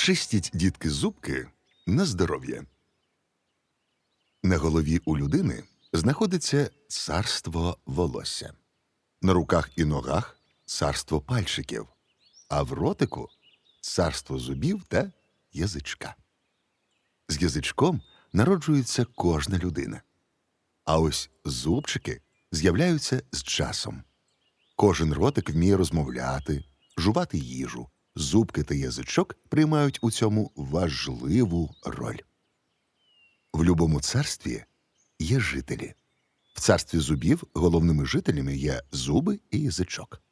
Чистіть дітки зубки на здоров'я. На голові у людини знаходиться царство волосся. На руках і ногах царство пальчиків, а в ротику царство зубів та язичка. З язичком народжується кожна людина. А ось зубчики з'являються з часом. Кожен ротик вміє розмовляти, жувати їжу. Зубки та язичок приймають у цьому важливу роль. В любому царстві є жителі. В царстві зубів головними жителями є зуби і язичок.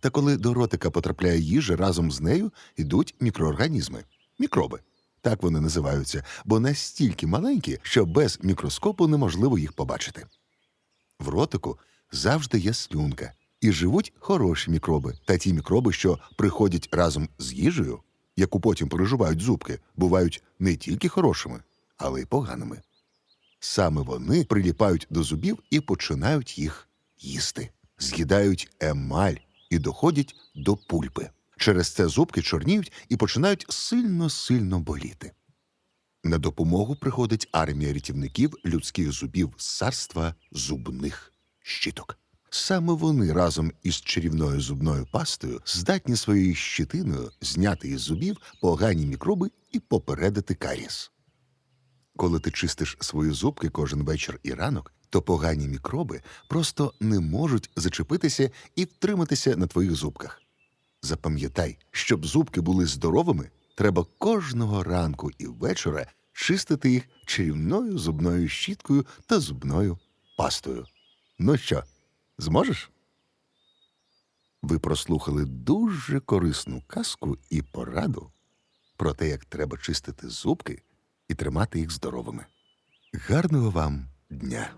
Та коли до ротика потрапляє їжа, разом з нею йдуть мікроорганізми мікроби. Так вони називаються, бо настільки маленькі, що без мікроскопу неможливо їх побачити. В ротику завжди є слюнка, і живуть хороші мікроби, та ті мікроби, що приходять разом з їжею, яку потім переживають зубки, бувають не тільки хорошими, але й поганими. Саме вони приліпають до зубів і починають їх їсти, з'їдають емаль і доходять до пульпи. Через це зубки чорніють і починають сильно-сильно боліти. На допомогу приходить армія рятівників людських зубів з царства зубних щіток. Саме вони разом із чарівною зубною пастою здатні своєю щитиною зняти із зубів погані мікроби і попередити каріс. Коли ти чистиш свої зубки кожен вечір і ранок, то погані мікроби просто не можуть зачепитися і втриматися на твоїх зубках. Запам'ятай, щоб зубки були здоровими, треба кожного ранку і вечора чистити їх чарівною зубною щіткою та зубною пастою. Ну що, зможеш? Ви прослухали дуже корисну казку і пораду про те, як треба чистити зубки і тримати їх здоровими. Гарного вам дня!